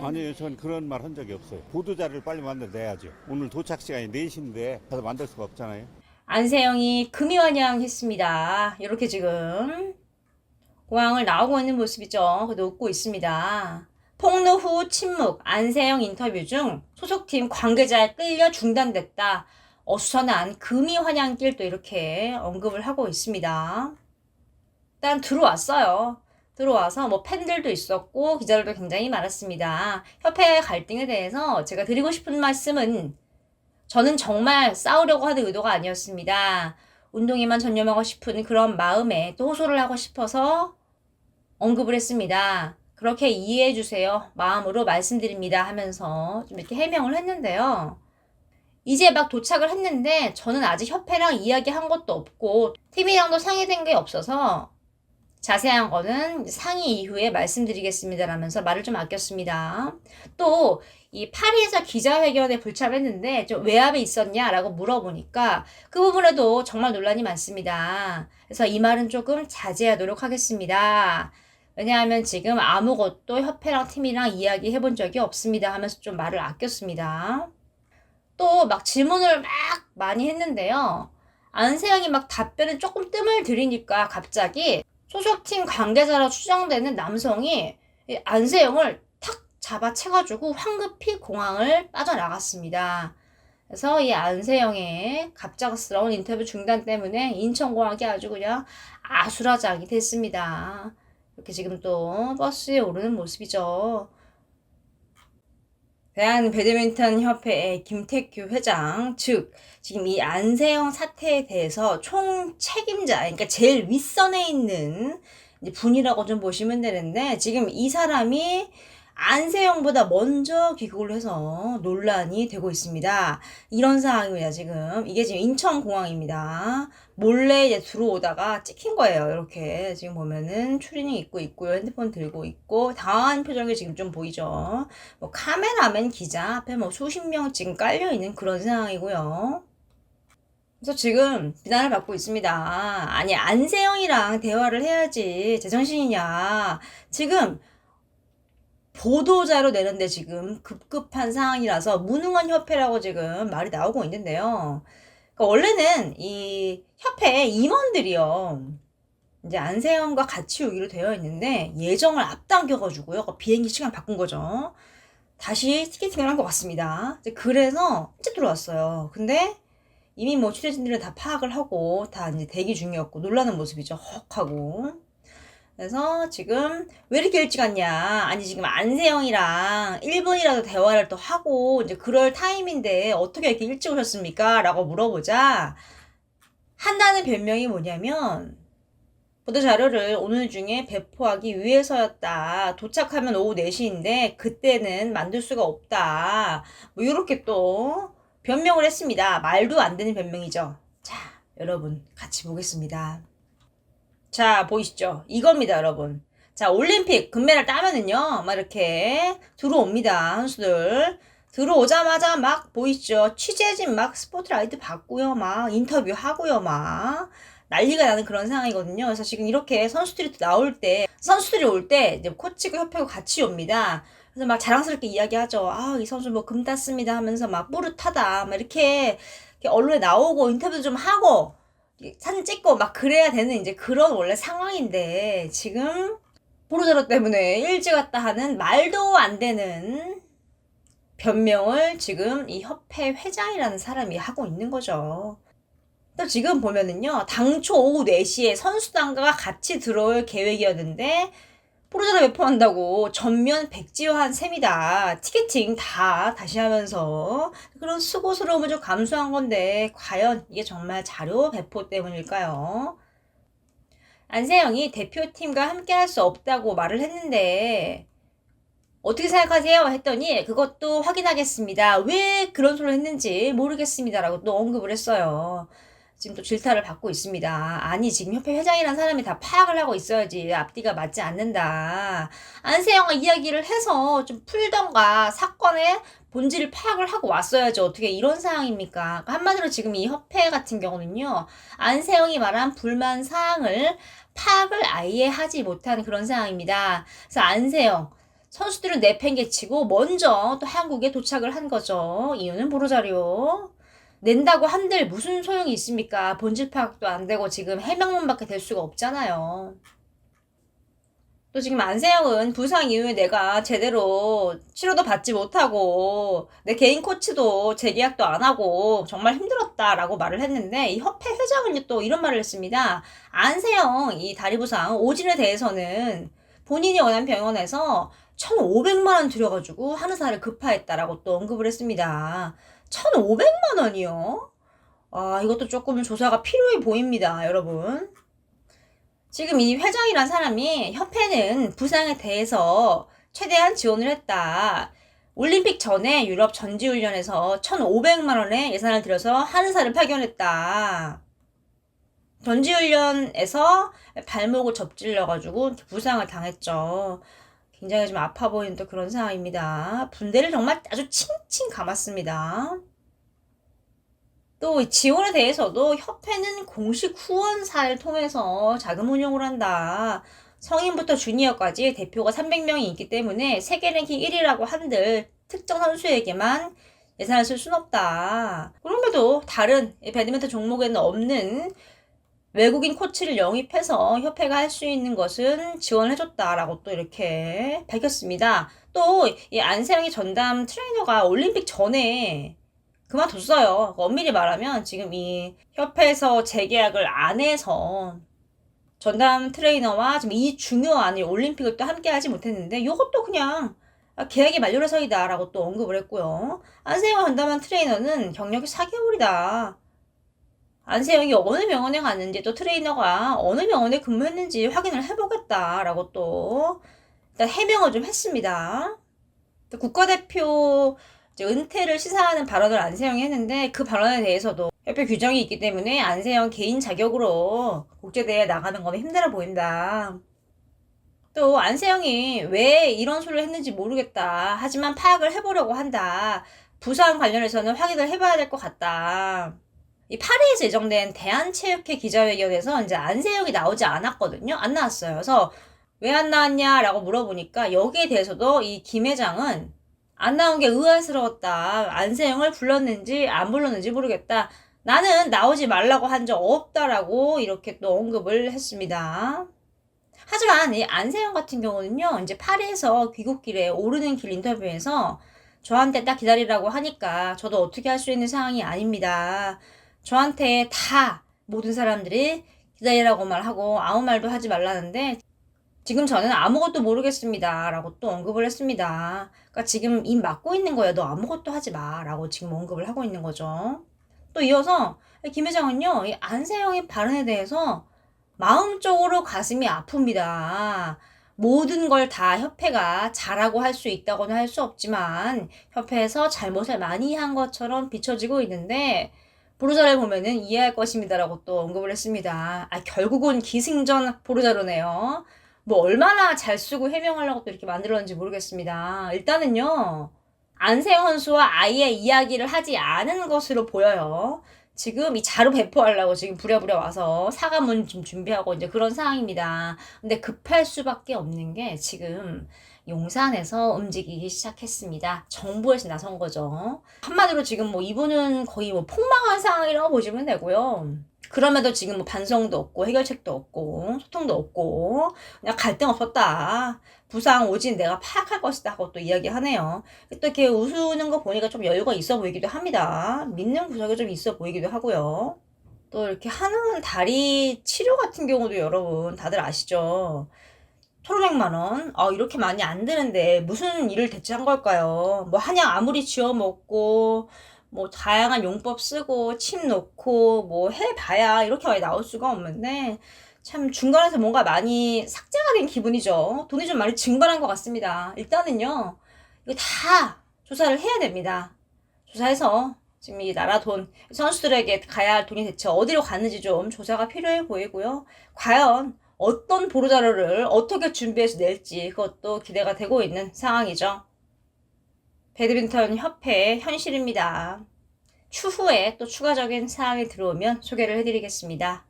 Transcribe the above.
아니요, 전 그런 말 한 적이 없어요. 보도자료를 빨리 만들어내야죠. 오늘 도착 시간이 4시인데 가서 만들 수가 없잖아요. 안세영이 금이환영 했습니다. 이렇게 지금 공항을 나오고 있는 모습이죠. 그래도 웃고 있습니다. 폭로 후 침묵, 안세영 인터뷰 중 소속팀 관계자에 끌려 중단됐다. 어수선한 금이환영길도 이렇게 언급을 하고 있습니다. 일단 들어왔어요. 들어와서 뭐 팬들도 있었고 기자들도 굉장히 많았습니다. 협회 갈등에 대해서 제가 드리고 싶은 말씀은 저는 정말 싸우려고 하는 의도가 아니었습니다. 운동에만 전념하고 싶은 그런 마음에 또 호소를 하고 싶어서 언급을 했습니다. 그렇게 이해해 주세요. 마음으로 말씀드립니다 하면서 좀 이렇게 해명을 했는데요. 이제 막 도착을 했는데 저는 아직 협회랑 이야기한 것도 없고 팀이랑도 상의된 게 없어서 자세한 거는 상의 이후에 말씀드리겠습니다 라면서 말을 좀 아꼈습니다. 또 이 파리에서 기자회견에 불참했는데 좀 외압에 있었냐라고 물어보니까 그 부분에도 정말 논란이 많습니다. 그래서 이 말은 조금 자제하도록 하겠습니다. 왜냐하면 지금 아무것도 협회랑 팀이랑 이야기 해 본 적이 없습니다 하면서 좀 말을 아꼈습니다. 또 막 질문을 막 많이 했는데요. 안세영이 막 답변을 조금 뜸을 들이니까 갑자기 소속팀 관계자로 추정되는 남성이 이 안세영을 탁 잡아채가지고 황급히 공항을 빠져나갔습니다. 그래서 이 안세영의 갑작스러운 인터뷰 중단 때문에 인천공항이 아주 그냥 아수라장이 됐습니다. 이렇게 지금 또 버스에 오르는 모습이죠. 대한 배드민턴 협회의 김태규 회장, 즉, 지금 이 안세영 사태에 대해서 총 책임자, 그러니까 제일 윗선에 있는 분이라고 좀 보시면 되는데, 지금 이 사람이 안세영보다 먼저 귀국을 해서 논란이 되고 있습니다. 이런 상황입니다, 지금. 이게 지금 인천공항입니다. 몰래 이제 들어오다가 찍힌 거예요, 이렇게. 지금 보면은 추리닝 입고 있고요. 핸드폰 들고 있고, 당황한 표정이 지금 좀 보이죠. 뭐 카메라맨 기자 앞에 뭐 수십 명 지금 깔려 있는 그런 상황이고요. 그래서 지금 비난을 받고 있습니다. 아니 안세영이랑 대화를 해야지 제정신이냐. 지금 보도자료 내는데 지금 급급한 상황이라서 무능한 협회라고 지금 말이 나오고 있는데요. 그러니까 원래는 이 협회 임원들이요. 이제 안세영과 같이 오기로 되어 있는데 예정을 앞당겨가지고요. 그 비행기 시간 바꾼 거죠. 다시 티켓팅을 한 것 같습니다. 그래서 일찍 들어왔어요. 근데 이미 뭐 취재진들은 다 파악을 하고 다 이제 대기 중이었고 놀라는 모습이죠. 헉 하고. 그래서 지금 왜 이렇게 일찍 왔냐? 아니 지금 안세영이랑 1분이라도 대화를 또 하고 이제 그럴 타임인데 어떻게 이렇게 일찍 오셨습니까? 라고 물어보자 한다는 변명이 뭐냐면 보도 자료를 오늘 중에 배포하기 위해서였다. 도착하면 오후 4시인데 그때는 만들 수가 없다. 뭐 이렇게 또 변명을 했습니다. 말도 안 되는 변명이죠. 자, 여러분 같이 보겠습니다. 자, 보이시죠? 이겁니다, 여러분. 자, 올림픽 금메달 따면은요, 막 이렇게 들어옵니다, 선수들. 들어오자마자 막 보이시죠? 취재진 막 스포트라이트 받고요, 막 인터뷰 하고요, 막. 난리가 나는 그런 상황이거든요. 그래서 지금 이렇게 선수들이 나올 때, 선수들이 올 때, 이제 코치고 협회고 같이 옵니다. 그래서 막 자랑스럽게 이야기하죠. 아, 이 선수 뭐 금 땄습니다 하면서 막 뿌듯하다. 막 이렇게, 이렇게 언론에 나오고 인터뷰도 좀 하고, 사진 찍고 막 그래야 되는 이제 그런 원래 상황인데 지금 보루자로 때문에 일찍 왔다 하는 말도 안 되는 변명을 지금 이 협회 회장이라는 사람이 하고 있는 거죠. 또 지금 보면은요, 당초 오후 4시에 선수단과 같이 들어올 계획이었는데, 포르자를 배포한다고 전면 백지화한 셈이다. 티켓팅 다 다시 하면서 그런 수고스러움을 좀 감수한 건데 과연 이게 정말 자료 배포 때문일까요? 안세영이 대표팀과 함께 할 수 없다고 말을 했는데 어떻게 생각하세요? 했더니 그것도 확인하겠습니다. 왜 그런 소리를 했는지 모르겠습니다라고 또 언급을 했어요. 지금 또 질타를 받고 있습니다. 아니, 지금 협회 회장이라는 사람이 다 파악을 하고 있어야지. 앞뒤가 맞지 않는다. 안세영과 이야기를 해서 좀 풀던가 사건의 본질을 파악을 하고 왔어야죠. 어떻게 이런 상황입니까? 그러니까 한마디로 지금 이 협회 같은 경우는요, 안세영이 말한 불만 사항을 파악을 아예 하지 못한 그런 상황입니다. 그래서 안세영, 선수들은 내팽개치고 먼저 또 한국에 도착을 한 거죠. 이유는 보로자리오. 낸다고 한들 무슨 소용이 있습니까? 본질 파악도 안 되고 지금 해명문밖에 될 수가 없잖아요. 또 지금 안세영은 부상 이후에 내가 제대로 치료도 받지 못하고 내 개인 코치도 재계약도 안 하고 정말 힘들었다라고 말을 했는데 이 협회 회장은 또 이런 말을 했습니다. 안세영 이 다리 부상 오진에 대해서는 본인이 원한 병원에서 1,500만 원 들여가지고 한의사를 급파했다라고 또 언급을 했습니다. 1,500만 원이요? 아, 이것도 조금 조사가 필요해 보입니다, 여러분. 지금 이 회장이란 사람이 협회는 부상에 대해서 최대한 지원을 했다. 올림픽 전에 유럽 전지훈련에서 1,500만 원의 예산을 들여서 한의사를 파견했다. 전지훈련에서 발목을 접질려가지고 부상을 당했죠. 굉장히 좀 아파 보이는 또 그런 상황입니다. 분대를 정말 아주 칭칭 감았습니다. 또 지원에 대해서도 협회는 공식 후원사를 통해서 자금 운용을 한다. 성인부터 주니어까지 대표가 300명이 있기 때문에 세계 랭킹 1위라고 한들 특정 선수에게만 예산을 쓸 순 없다. 그럼에도 다른 배드민턴 종목에는 없는 외국인 코치를 영입해서 협회가 할 수 있는 것은 지원해줬다라고 또 이렇게 밝혔습니다. 또 이 안세영이 전담 트레이너가 올림픽 전에 그만뒀어요. 엄밀히 말하면 지금 이 협회에서 재계약을 안 해서 전담 트레이너와 지금 이 중요한 이 올림픽을 또 함께 하지 못했는데 이것도 그냥 계약이 만료해서이다라고 또 언급을 했고요. 안세영 전담한 트레이너는 경력이 4개월이다. 안세영이 어느 병원에 갔는지 또 트레이너가 어느 병원에 근무했는지 확인을 해보겠다라고 또 일단 해명을 좀 했습니다. 또 국가대표 은퇴를 시사하는 발언을 안세영이 했는데 그 발언에 대해서도 협회 규정이 있기 때문에 안세영 개인 자격으로 국제대회에 나가는 건 힘들어 보인다. 또 안세영이 왜 이런 소리를 했는지 모르겠다. 하지만 파악을 해보려고 한다. 부상 관련해서는 확인을 해봐야 될 것 같다. 이 파리에서 예정된 대한체육회 기자회견에서 이제 안세영이 나오지 않았거든요. 안 나왔어요. 그래서 왜 안 나왔냐라고 물어보니까 여기에 대해서도 이 김 회장은 안 나온 게 의아스러웠다. 안세영을 불렀는지 안 불렀는지 모르겠다. 나는 나오지 말라고 한 적 없다라고 이렇게 또 언급을 했습니다. 하지만 이 안세영 같은 경우는요, 이제 파리에서 귀국길에 오르는 길 인터뷰에서 저한테 딱 기다리라고 하니까 저도 어떻게 할 수 있는 상황이 아닙니다. 저한테 다 모든 사람들이 기다리라고 말하고 아무 말도 하지 말라는데 지금 저는 아무것도 모르겠습니다. 라고 또 언급을 했습니다. 그러니까 지금 입 막고 있는 거야. 너 아무것도 하지 마. 라고 지금 언급을 하고 있는 거죠. 또 이어서 김 회장은요, 이 안세영의 발언에 대해서 마음적으로 가슴이 아픕니다. 모든 걸 다 협회가 잘하고 할 수 있다고는 할 수 없지만 협회에서 잘못을 많이 한 것처럼 비춰지고 있는데 보르자를 보면은 이해할 것입니다라고 또 언급을 했습니다. 아 결국은 기승전 보르자로네요. 뭐 얼마나 잘 쓰고 해명하려고 또 이렇게 만들었는지 모르겠습니다. 일단은요. 안세영 선수와 아예 이야기를 하지 않은 것으로 보여요. 지금 이 자료 배포하려고 지금 부랴부랴 와서 사과문 좀 준비하고 이제 그런 상황입니다. 근데 급할 수밖에 없는 게 지금 용산에서 움직이기 시작했습니다. 정부에서 나선 거죠. 한마디로 지금 뭐 이분은 거의 뭐 폭망한 상황이라고 보시면 되고요. 그럼에도 지금 뭐 반성도 없고 해결책도 없고 소통도 없고 그냥 갈등 없었다. 부상 오진 내가 파악할 것이다 하고 또 이야기하네요. 또 이렇게 웃는 거 보니까 좀 여유가 있어 보이기도 합니다. 믿는 구석이 좀 있어 보이기도 하고요. 또 이렇게 하는 다리 치료 같은 경우도 여러분 다들 아시죠? 토르백만 원. 아, 이렇게 많이 안 드는데 무슨 일을 대체 한 걸까요? 뭐 한약 아무리 지어 먹고 뭐 다양한 용법 쓰고 침 놓고 뭐 해봐야 이렇게 많이 나올 수가 없는데 참 중간에서 뭔가 많이 삭제가 된 기분이죠. 돈이 좀 많이 증발한 것 같습니다. 일단은요, 이거 다 조사를 해야 됩니다. 조사해서 지금 이 나라 돈, 선수들에게 가야 할 돈이 대체 어디로 갔는지 좀 조사가 필요해 보이고요. 과연 어떤 보도자료를 어떻게 준비해서 낼지 그것도 기대가 되고 있는 상황이죠. 배드민턴 협회 현실입니다. 추후에 또 추가적인 사항이 들어오면 소개를 해드리겠습니다.